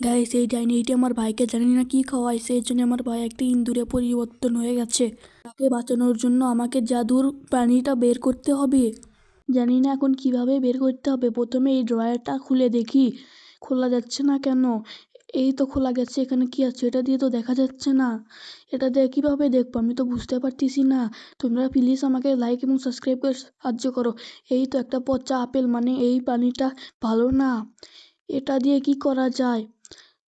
Guys এই ডাইনি, এটি আমার ভাইকে জানি না কি খাওয়াইছে এর জন্য আমার ভাই একটা ইন্দুরে পরিবর্তন হয়ে গেছে। তাকে বাঁচানোর জন্য আমাকে জাদুর প্রাণীটা বের করতে হবে। জানি না এখন কীভাবে বের করতে হবে। প্রথমে এই ড্রয়ারটা খুলে দেখি। খোলা যাচ্ছে না কেন? এই তো খোলা গেছে, এখানে কি আছে? এটা দিয়ে তো দেখা যাচ্ছে না। এটা দিয়ে কীভাবে দেখব? আমি তো বুঝতে পারতেছি না। তোমরা প্লিজ আমাকে লাইক এবং সাবস্ক্রাইব করে সাহায্য করো। এই তো একটা পচা আপেল মানে এই পানিটা ভালো না। এটা দিয়ে কি করা যায়?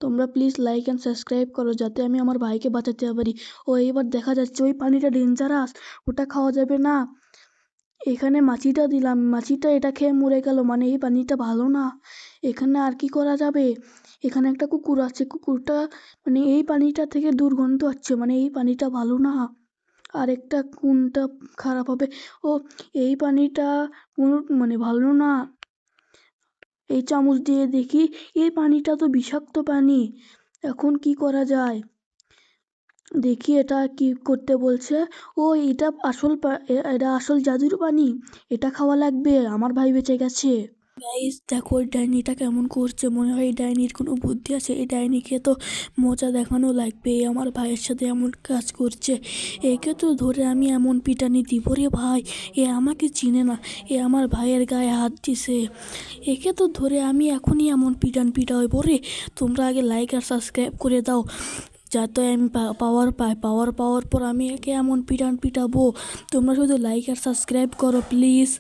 তোমরা প্লিজ লাইক অ্যান্ড সাবস্ক্রাইব করো যাতে আমি আমার ভাইকে বাঁচাতে পারি। ও এবার দেখা যাচ্ছে ওই পানিটা ডেঞ্জারাস ওটা খাওয়া যাবে না। এখানে মাছিটা দিলাম, মাছিটা এটা খেয়ে মরে গেল মানে এই পানিটা ভালো না। এখানে আর কি করা যাবে? এখানে একটা কুকুর আছে, কুকুরটা মানে এই পানিটা থেকে দুর্গন্ধ আসছে মানে এই পানিটা ভালো না। আর একটা কোনটা খারাপ হবে? ও, এই পানিটা কোনো মানে ভালো না। এই চামচ দিয়ে দেখি এই পানিটা তো বিষাক্ত পানি। এখন কি করা যায়? দেখি এটা কি করতে বলছে। ও, এটা আসল পা- এটা আসল জাদুর পানি। এটা খাওয়া লাগবে, আমার ভাই বেঁচে গেছে। গাইস দেখো ওই ডাইনিটা কেমন করছে? মনে হয় এই ডাইনির কোনো বুদ্ধি আছে। এই ডাইনিকে তো মজা দেখানো লাগবে। আমার ভাইয়ের সাথে এমন কাজ করছে। একে তো ধরে আমি এমন পিটানি দিব রে ভাই। এ আমাকে চিনে না। এ আমার ভাইয়ের গায়ে হাত দিছে। একে তো ধরে আমি এখনই এমন পিটান পিটাইব রে। তোমরা আগে লাইক আর সাবস্ক্রাইব করে দাও। যাতে আমি পাওয়ার পাই। পাওয়ার পাওয়ার পর আমি একে এমন পিটান পিটাবো। তোমরা শুধু লাইক আর সাবস্ক্রাইব করো প্লিজ